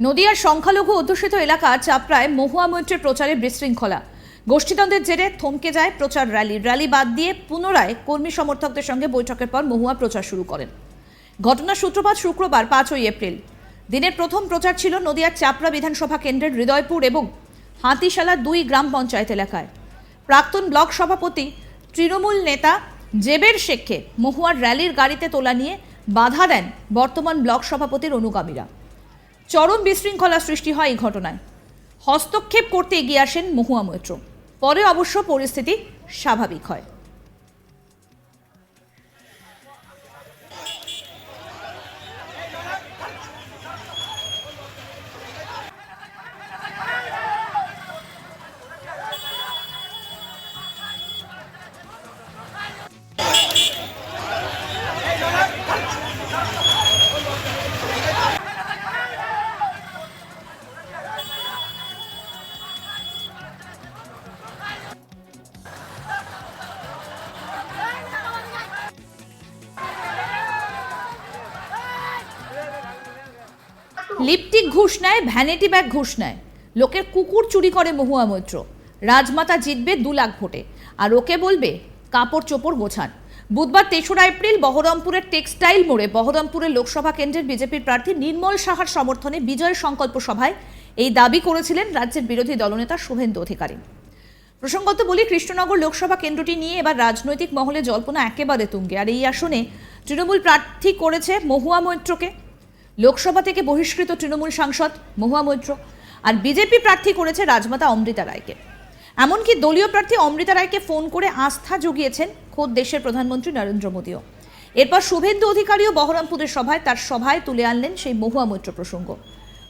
নদিয়ার সংখ্যালঘু অধ্যুষিত এলাকা চাপড়ায় মহুয়া মৈত্রের প্রচারে বিশৃঙ্খলা। গোষ্ঠীদ্বন্দ্বের জেরে থমকে যায় প্রচার র্যালি। র্যালি বাদ দিয়ে পুনরায় কর্মী সমর্থকদের সঙ্গে বৈঠকের পর মহুয়া প্রচার শুরু করেন। ঘটনার সূত্রপাত শুক্রবার, পাঁচই এপ্রিল। দিনের প্রথম প্রচার ছিল নদিয়ার চাপড়া বিধানসভা কেন্দ্রের হৃদয়পুর এবং হাতিশালা দুই গ্রাম পঞ্চায়েত এলাকায়। প্রাক্তন ব্লক সভাপতি, তৃণমূল নেতা জেবের শেখকে মহুয়ার র্যালির গাড়িতে তোলা নিয়ে বাধা দেন বর্তমান ব্লক সভাপতির অনুগামীরা। চরম বিশৃঙ্খলা সৃষ্টি হয় এই ঘটনায়। হস্তক্ষেপ করতে এগিয়ে আসেন মহুয়া মৈত্র। পরে অবশ্য পরিস্থিতি স্বাভাবিক হয়। লিপটিক ঘুষ নেয় ভ্যানিটি ব্যাগ ঘুষ নেয়। লোকের কুকুর চুরি করে মহুয়া মৈত্র। রাজমাতা জিতবে দু লাখ ভোটে। আর ওকে বলবে, কাপড় চোপড় গোছান। বুধবার তেসরা এপ্রিল বহরমপুরের টেক্সটাইল মোড়ে বহরমপুরের লোকসভা কেন্দ্রের বিজেপির প্রার্থী নির্মল সাহার সমর্থনে বিজয় সংকল্প সভায় এই দাবি করেছিলেন রাজ্যের বিরোধী দলনেতা শুভেন্দু অধিকারী। প্রসঙ্গত বলি, কৃষ্ণনগর লোকসভা কেন্দ্রটি নিয়ে এবার রাজনৈতিক মহলে জল্পনা একেবারে তুঙ্গে। আর এই আসনে তৃণমূল প্রার্থী করেছে মহুয়া মৈত্রকে। লোকসভা থেকে বহিষ্কৃত তৃণমূল সাংসদ মহুয়া মৈত্র আর বিজেপি প্রার্থী করেছে রাজমাতা অমৃতা রায়কে। এমনকি দলীয় প্রার্থী অমৃতা রায়কে ফোন করে আস্থা জুগিয়েছেন খোদ দেশের প্রধানমন্ত্রী নরেন্দ্র মোদীও। এরপর শুভেন্দু অধিকারীও বহরমপুরের সভায় তার সভায় তুলে আনলেন সেই মহুয়া মৈত্র প্রসঙ্গ।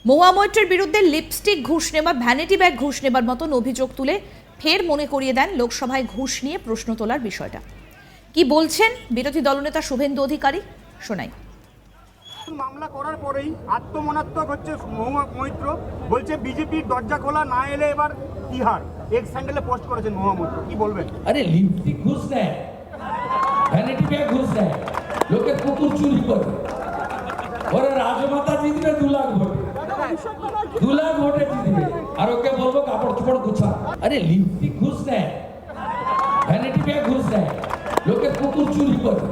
মহুয়া মৈত্রের বিরুদ্ধে লিপস্টিক ঘুষ নেওয়া ভ্যানিটি ব্যাগ ঘুষ নেবার মতন অভিযোগ তুলে ফের মনে করিয়ে দেন লোকসভায় ঘুষ নিয়ে প্রশ্ন তোলার বিষয়টা। কি বলছেন বিরোধী দলনেতা শুভেন্দু অধিকারী? শোনাই। মামলা করার পরেই আত্মমনাত্মক হচ্ছে মহুয়া মৈত্র। বলছে, বিজেপির দরজা খোলা না এলে এবার তিহার। এক্স স্যান্ডেলে পোস্ট করেছেন মহুয়া মৈত্র। কি বলবেন? আরে, লিপস্টিক ঘুষ দেয় ভ্যানিটি ব্যাগ ঘুষ দেয় লোকের কুকুর চুরি করে। ওরা রাজমাতা জিতবে, দু লাখ ভোটে। দু লাখ ভোটে জিতবে। আর ওকে বলব, কাপড় চোপড় গুছা। আরে, লিপস্টিক ঘুষ দেয় ভ্যানিটি ব্যাগ ঘুষ দেয় লোকে কুকুর চুরি করে।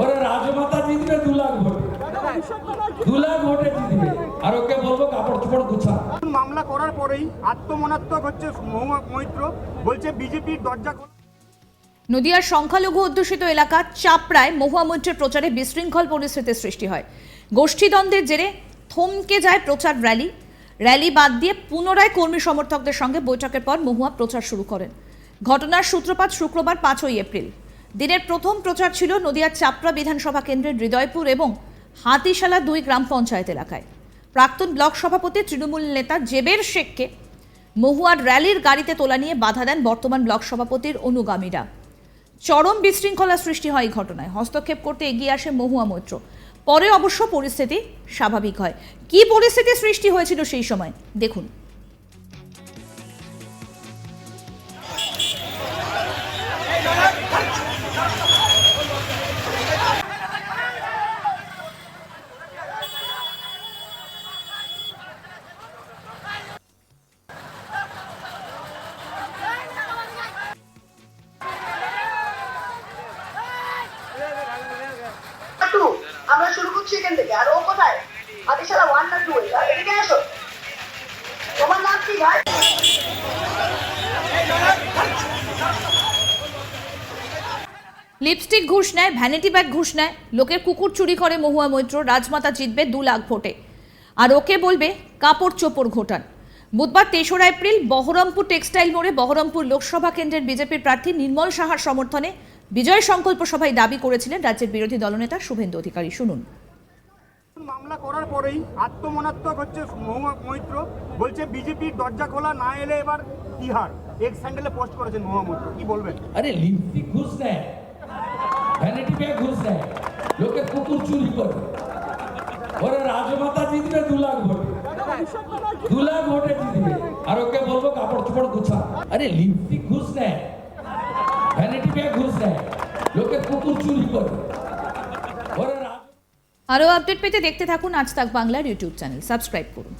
ওরা রাজমাতা জিতবে, দু লাখ ভোটে। দু ভোটে জিতবে। আর ওকে বলব কাপড় চোপড় গুছা। মামলা করার পরেই আত্মমনাত্মক হচ্ছে মৈত্র বলছে বিজেপির দরজা নদিয়ার সংখ্যালঘু অধ্যুষিত এলাকা চাপড়ায় মহুয়া মৈত্রের প্রচারে বিশৃঙ্খল পরিস্থিতির সৃষ্টি হয়। গোষ্ঠীদ্বন্দ্বের জেরে থমকে যায় প্রচার র্যালি। র্যালি বাদ দিয়ে পুনরায় কর্মী সমর্থকদের সঙ্গে বৈঠকের পর মহুয়া প্রচার শুরু করেন। ঘটনার সূত্রপাত শুক্রবার পাঁচই এপ্রিল। দিনের প্রথম প্রচার ছিল নদিয়ার চাপড়া বিধানসভা কেন্দ্রের হৃদয়পুর এবং হাতিশালা দুই গ্রাম পঞ্চায়েত এলাকায়। প্রাক্তন ব্লক সভাপতি তৃণমূল নেতা জেবের শেখকে মহুয়ার র্যালির গাড়িতে তোলা নিয়ে বাধা দেন বর্তমান ব্লক সভাপতির অনুগামীরা। চরম বিশৃঙ্খলা সৃষ্টি হয় এই ঘটনায়। হস্তক্ষেপ করতে এগিয়ে আসে মহুয়া মৈত্র। পরে অবশ্য পরিস্থিতি স্বাভাবিক হয়। কি পরিস্থিতি সৃষ্টি হয়েছিল সেই সময়? দেখুন। টু আমরা শুরু করছি এখান থেকে। আর ও কোথায়? ওয়ান না টু এদিকে আসো। তোমার নাম কি ভাই? লিপস্টিক ঘুষ নেয় ভ্যানিটি ব্যাগ ঘুষ নেয়, লোকের কুকুর চুরি করে মহুয়া মৈত্র, রাজমাতা জিতবে দু লাখ ভোটে। আর ওকে বলবে, কাপড় চোপড় ঘোটান। বুধবার তেসরা এপ্রিল, বহরমপুর টেক্সটাইল মোড়ে বহরমপুর লোকসভা কেন্দ্রের বিজেপির প্রার্থী নির্মল সাহার সমর্থনে বিজয় সংকল্প সভায় দাবি করেছিলেন রাজ্যের বিরোধী দলনেতা শুভেন্দু অধিকারী। শুনুন। মামলা করার পরেই আত্মমনাত্মক হচ্ছে মৈত্র। বলছে বিজেপির দরজা খোলা না এলে এবার তিহার। এক্স স্যান্ডেলে পোস্ট করেছেন মহুয়া মৈত্র কি বলবেন? আরে লিপস্টিক ঘুষ দেয় ভ্যানিটি ব্যাগ ঘুষ দেয় লোকের কুকুর চুরি করে। ওরা রাজমাতা জিতবে দু লাখ ভোটে। দু লাখ ভোটে জিতবে। আর ওকে বলব কাপড় চোপড় গুছা। আরে লিপস্টিক ঘুষ দেয় ভ্যানিটি ব্যাগ ঘুষ দেয় লোকে কুকুর চুরি করে। আরও আপডেট পেতে দেখতে থাকুন আজ তাক বাংলার ইউটিউব চ্যানেল। সাবস্ক্রাইব করুন।